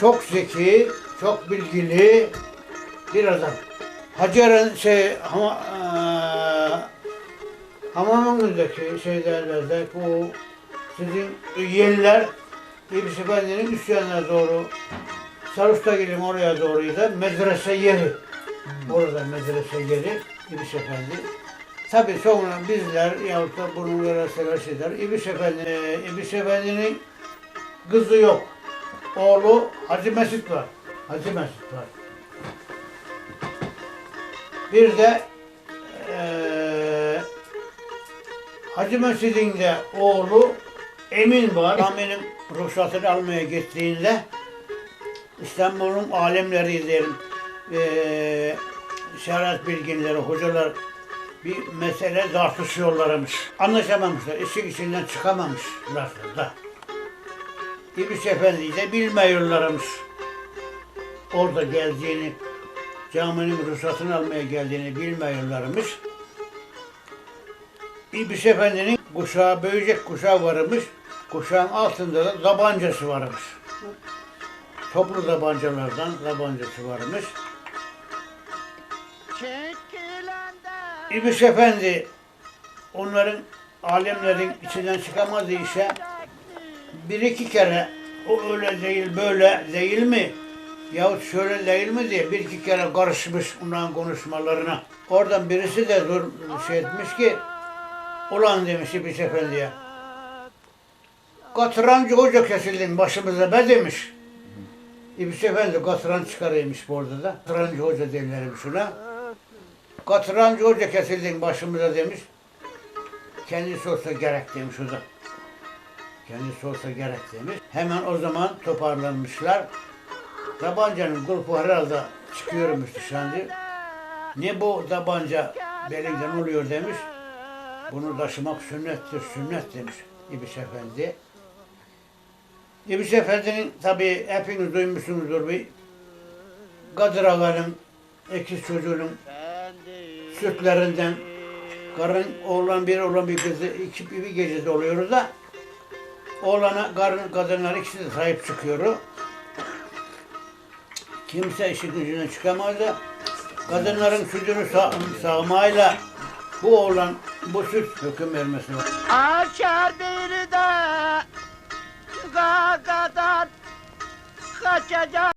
çok zeki, çok bilgili bir adam. Hacer'in şey hama, eee, hamamımızdaki şeylerlerde bu sizin yerler İblis Efendi'nin üst yanına doğru Sarıstagil'in oraya doğruydu. Medrese yeri. Orada medrese yeri İblis Efendi. Tabi sonra bizler yahut da bunun vereseler şeyler İblis Efendi, eee, İblis Efendi'nin kızı yok. Oğlu Hacı Mesut var. Hacı Mesut var. Bir de eee Hacı Mesut'un de oğlu Emin var. Emin'in ruhsatını almaya gittiğinde İstanbul'un alemleri diyelim eee şeriat bilginleri, hocalar bir mesele tartışıyorlarmış. Anlaşamamışlar. İşin içinden çıkamamışlar da. İblis Efendi de bilmiyorlarmış. Orada geldiğini, caminin ruhsatını almaya geldiğini bilmiyorlarmış. İblis Efendi'nin kuşağı, böcek kuşağı varmış. Kuşağın altında da tabancası varmış. Toplu tabancalardan tabancası varmış. İblis Efendi onların alemlerin içinden çıkamadığı işe bir iki kere o öyle değil böyle değil mi? Yahut şöyle değil mi diye bir iki kere karışmış onların konuşmalarına. Oradan birisi de dur şey etmiş ki ulan demiş İblis Efendi'ye. Katırancı hoca kesildin başımıza be demiş. İblis Efendi katıran çıkarıymış bu orada da. Katırancı hoca derlermiş ona. Katırancı hoca kesildin başımıza demiş. Kendisi olsa gerek demiş o da. Kendisi olsa gerek demiş. Hemen o zaman toparlanmışlar. Tabancanın kulpu herhalde çıkıyormuş dışarı. Ne bu tabanca belinden oluyor demiş. Bunu taşımak sünnettir, sünnet demiş İblis Efendi. İblis Efendi'nin tabi hepiniz duymuşsunuzdur bir Kadir Ağa'nın ikiz çocuğunun sütlerinden karın oğlan bir oğlan bir kızı iki bir gecede oluyoruz da oğlana karın kadınlar ikisi de sahip çıkıyor. Kimse işi gücüne çıkamaz da kadınların sütünü sağ, sağmayla bu oğlan bu süt hüküm vermesi var. Açar bir de kadar kaçacak.